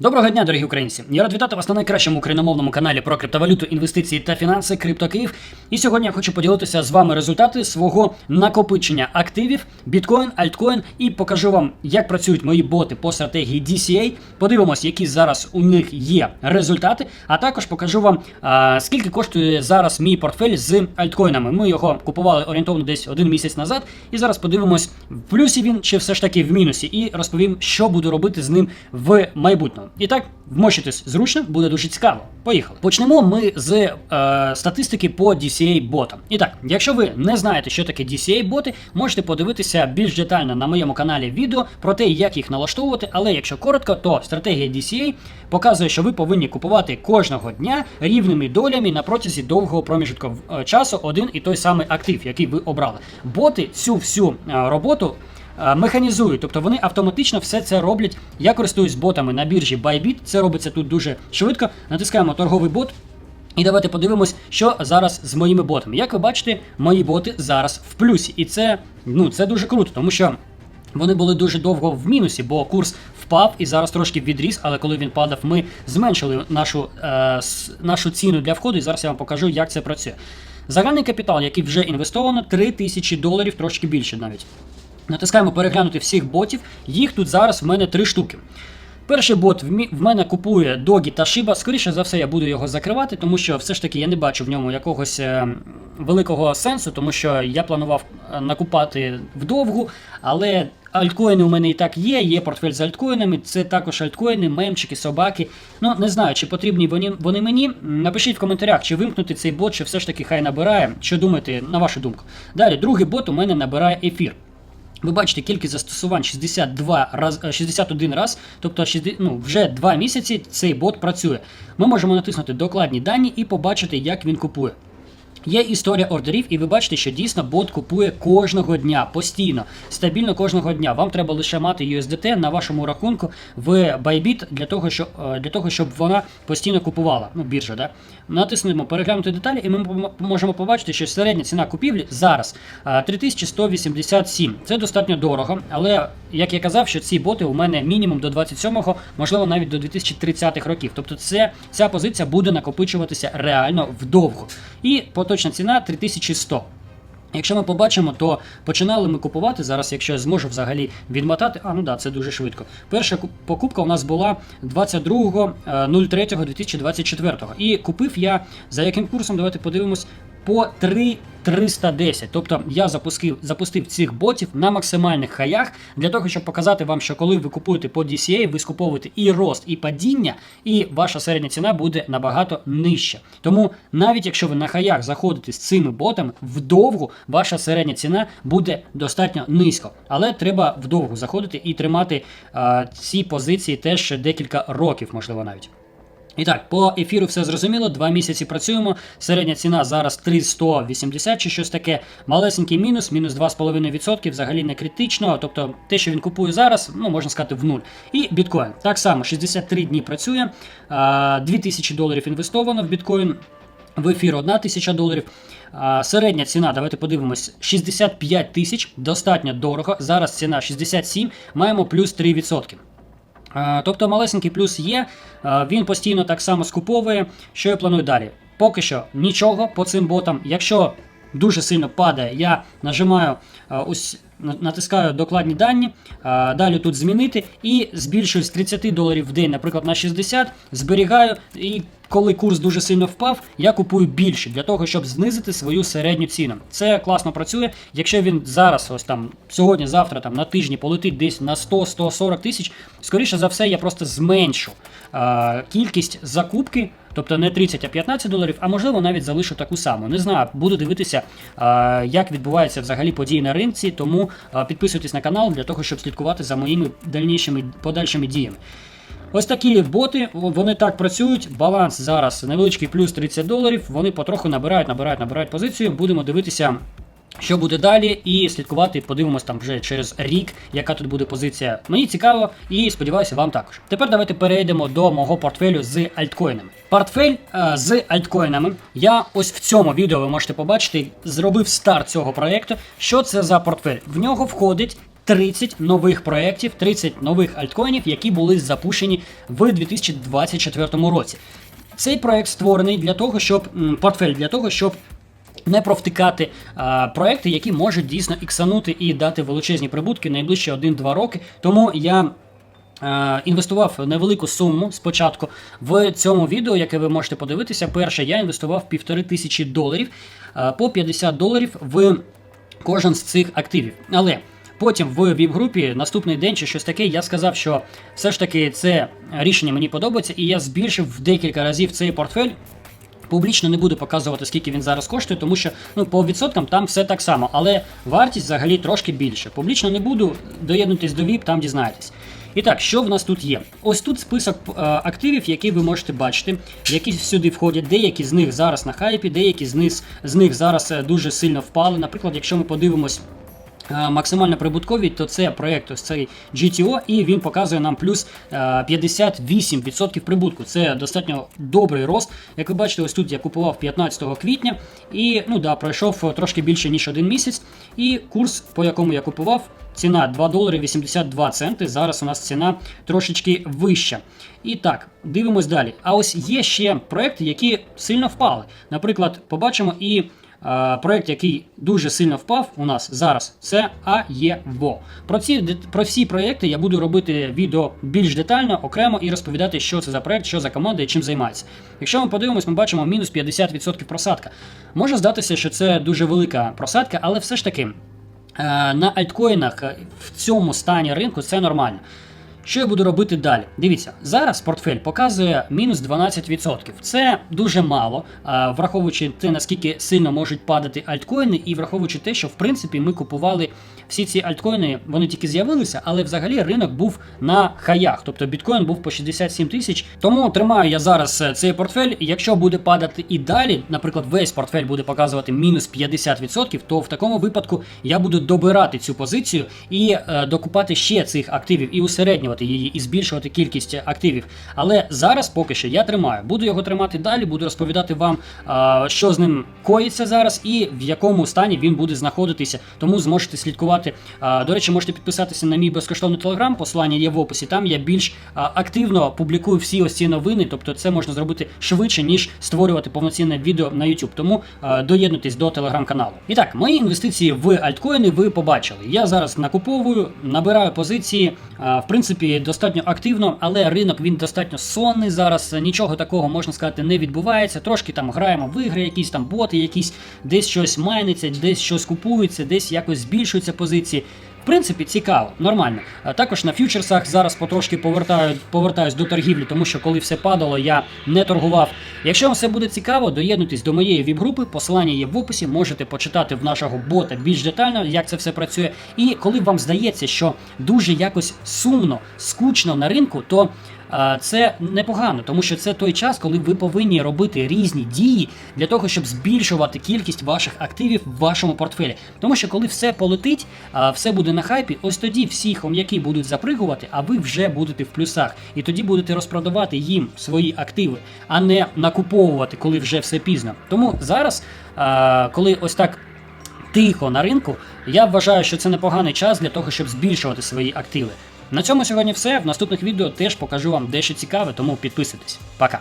Доброго дня, дорогі українці! Я рад вітати вас на найкращому україномовному каналі про криптовалюту, інвестиції та фінанси Крипто Київ. І сьогодні я хочу поділитися з вами результати свого накопичення активів, біткоін, альткоін, і покажу вам, як працюють мої боти по стратегії DCA. Подивимось, які зараз у них є результати. А також покажу вам, скільки коштує зараз мій портфель з альткоїнами. Ми його купували орієнтовно десь один місяць назад. І зараз подивимось, в плюсі він чи все ж таки в мінусі, і розповім, що буду робити з ним в майбутньому. І так, вмощитись зручно, буде дуже цікаво. Поїхали. Почнемо ми з е, статистики по DCA ботам. І так, якщо ви не знаєте, що таке DCA боти, можете подивитися більш детально на моєму каналі відео про те, як їх налаштовувати. Але якщо коротко, то стратегія DCA показує, що ви повинні купувати кожного дня рівними долями на протязі довгого проміжку е, часу один і той самий актив, який ви обрали. Боти цю всю е, роботу механізують, тобто вони автоматично все це роблять. Я користуюсь ботами на біржі Bybit, це робиться тут дуже швидко. Натискаємо торговий бот. І давайте подивимось, що зараз з моїми ботами. Як ви бачите, мої боти зараз в плюсі. І це, ну, це дуже круто, тому що вони були дуже довго в мінусі, бо курс впав і зараз трошки відріс, але коли він падав, ми зменшили нашу, е, нашу ціну для входу. І зараз я вам покажу, як це працює. Загальний капітал, який вже інвестовано, 3 тисячі доларів, трошки більше навіть. Натискаємо переглянути всіх ботів. Їх тут зараз в мене три штуки. Перший бот в мене купує Догі та Шиба. Скоріше за все, я буду його закривати, тому що все ж таки я не бачу в ньому якогось е, великого сенсу, тому що я планував е, накупати вдовгу, але альткоїни у мене і так є. Є портфель з альткоїнами. Це також альткоїни, мемчики, собаки. Ну не знаю, чи потрібні вони, вони мені. Напишіть в коментарях, чи вимкнути цей бот, чи все ж таки хай набирає. Що думаєте, на вашу думку? Далі, другий бот у мене набирає ефір. Ви бачите, кількість застосувань 62 раз, е, 61 раз, тобто 60 ну, вже 2 місяці цей бот працює. Ми можемо натиснути докладні дані і побачити, як він купує. Є історія ордерів, і ви бачите, що дійсно бот купує кожного дня, постійно, стабільно кожного дня. Вам треба лише мати USDT на вашому рахунку в Bybit для того, щоб, е, для того, щоб вона постійно купувала. Ну, біржа, да? Натиснемо переглянути деталі, і ми можемо побачити, що середня ціна купівлі зараз е, 3187. Це достатньо дорого, але як я казав, що ці боти у мене мінімум до 27-го, можливо, навіть до 2030-х років. Тобто, це ця позиція буде накопичуватися реально вдовго. І поточна ціна 3100. Якщо ми побачимо, то починали ми купувати зараз, якщо я зможу взагалі відмотати. А, ну да, це дуже швидко. Перша покупка у нас була е, 22.03.2024. І купив я за яким курсом? Давайте подивимось. По 3,310. Тобто я запустив, запустив цих ботів на максимальних хаях для того, щоб показати вам, що коли ви купуєте по DCA, ви скуповуєте і рост, і падіння, і ваша середня ціна буде набагато нижча. Тому навіть якщо ви на хаях заходите з цими ботами, вдовгу ваша середня ціна буде достатньо низько. Але треба вдовгу заходити і тримати а, ці позиції теж декілька років, можливо, навіть. І так, по ефіру все зрозуміло. Два місяці працюємо. Середня ціна зараз 380 чи щось таке. Малесенький мінус, мінус 2,5%, взагалі не критично. Тобто те, що він купує зараз, ну можна сказати, в нуль. І біткоін. Так само 63 дні працює, 2000 доларів інвестовано в біткоін. В ефір 1 тисяча доларів. Середня ціна, давайте подивимось, 65 тисяч, достатньо дорого. Зараз ціна 67, маємо плюс 3%. Е, Тобто малесенький плюс є, е, він постійно так само скуповує. Що я планую далі? Поки що нічого по цим ботам. Якщо дуже сильно падає, я нажимаю е, ось. На- Натискаю докладні дані, далі тут змінити і збільшую з 30 доларів в день, наприклад, на 60, зберігаю. І коли курс дуже сильно впав, я купую більше для того, щоб знизити свою середню ціну. Це класно працює. Якщо він зараз, ось там сьогодні, завтра, там на тижні полетить десь на 100-140 тисяч, скоріше за все, я просто зменшу е, кількість закупки. Тобто не 30, а 15 доларів, а можливо навіть залишу таку саму. Не знаю, буду дивитися, е, як відбуваються взагалі події на ринці, тому підписуйтесь на канал для того, щоб слідкувати за моїми дальнішими подальшими діями. Ось такі боти, вони так працюють. Баланс зараз невеличкий плюс 30 доларів. Вони потроху набирають, набирають, набирають позицію. Будемо дивитися. Що буде далі, і слідкувати, подивимось там вже через рік, яка тут буде позиція. Мені цікаво і сподіваюся, вам також. Тепер давайте перейдемо до мого портфелю з альткоїнами. Портфель е, з альткоїнами. Я ось в цьому відео ви можете побачити, зробив старт цього проєкту. Що це за портфель? В нього входить 30 нових проєктів, 30 нових альткоїнів, які були запущені в 2024 році. Цей проект створений для того, щоб портфель для того, щоб не провтикати а, проекти, які можуть дійсно іксанути і дати величезні прибутки найближчі 1-2 роки. Тому я. е, Інвестував невелику суму спочатку в цьому відео, яке ви можете подивитися. Перше, я інвестував півтори тисячі доларів по 50 доларів в кожен з цих активів. Але потім в віп-групі наступний день чи щось таке, я сказав, що все ж таки це рішення мені подобається, і я збільшив в декілька разів цей портфель. Публічно не буду показувати, скільки він зараз коштує, тому що ну по відсоткам там все так само, але вартість взагалі трошки більше. Публічно не буду, доєднуйтесь до VIP, там дізнаєтесь. І так, що в нас тут є? Ось тут список е, активів, які ви можете бачити, які сюди входять. Деякі з них зараз на хайпі, деякі з них, з них зараз е, дуже сильно впали. Наприклад, якщо ми подивимось. Е, Максимально прибуткові, то це проєкт ось цей GTO, і він показує нам плюс е, 58% прибутку. Це достатньо добрий рост. Як ви бачите, ось тут я купував 15 квітня, і ну да, пройшов трошки більше ніж один місяць. І курс, по якому я купував, ціна 2 долари 82 центи. Зараз у нас ціна трошечки вища. І так, дивимось далі. А ось є ще проекти, які сильно впали. Наприклад, побачимо і. Е, Проект, який дуже сильно впав у нас зараз, це АЄВО. Про ці про всі проекти я буду робити відео більш детально, окремо і розповідати, що це за проект, що за команда і чим займається. Якщо ми подивимось, ми бачимо мінус 50% просадка. Може здатися, що це дуже велика просадка, але все ж таки е, на альткоїнах е, в цьому стані ринку це нормально. Що я буду робити далі? Дивіться, зараз портфель показує мінус 12%. Це дуже мало, враховуючи те, наскільки сильно можуть падати альткоїни, і враховуючи те, що в принципі ми купували всі ці альткоїни, вони тільки з'явилися, але взагалі ринок був на хаях. Тобто біткоін був по 67 тисяч. Тому тримаю я зараз е, цей портфель. Якщо буде падати і далі, наприклад, весь портфель буде показувати мінус 50%, то в такому випадку я буду добирати цю позицію і е, докупати ще цих активів і усереднювати її, і збільшувати кількість активів. Але зараз поки що я тримаю. Буду його тримати далі, буду розповідати вам, що з ним коїться зараз і в якому стані він буде знаходитися. Тому зможете слідкувати. До речі, можете підписатися на мій безкоштовний телеграм, посилання є в описі. Там я більш активно публікую всі ось ці новини, тобто це можна зробити швидше, ніж створювати повноцінне відео на YouTube. Тому доєднуйтесь до телеграм-каналу. І так, мої інвестиції в альткоїни ви побачили. Я зараз накуповую, набираю позиції. В принципі, достатньо активно, але ринок він достатньо сонний зараз. Нічого такого можна сказати не відбувається. Трошки там граємо в ігри, якісь там боти, якісь десь щось майниться, десь щось купується, десь якось збільшуються позиції. В принципі, цікаво, нормально. Також на фьючерсах зараз потрошки повертаю, повертаюсь до торгівлі, тому що коли все падало, я не торгував. Якщо вам все буде цікаво, доєднуйтесь до моєї віп-групи, посилання є в описі, можете почитати в нашого бота більш детально, як це все працює. І коли вам здається, що дуже якось сумно, скучно на ринку, то це непогано, тому що це той час, коли ви повинні робити різні дії для того, щоб збільшувати кількість ваших активів в вашому портфелі. Тому що коли все полетить, все буде на хайпі, ось тоді всі хом'яки будуть запригувати, а ви вже будете в плюсах. І тоді будете розпродавати їм свої активи, а не накуповувати, коли вже все пізно. Тому зараз, коли ось так тихо на ринку, я вважаю, що це непоганий час для того, щоб збільшувати свої активи. На цьому сьогодні все. В наступних відео теж покажу вам дещо цікаве, тому підписуйтесь. Пока.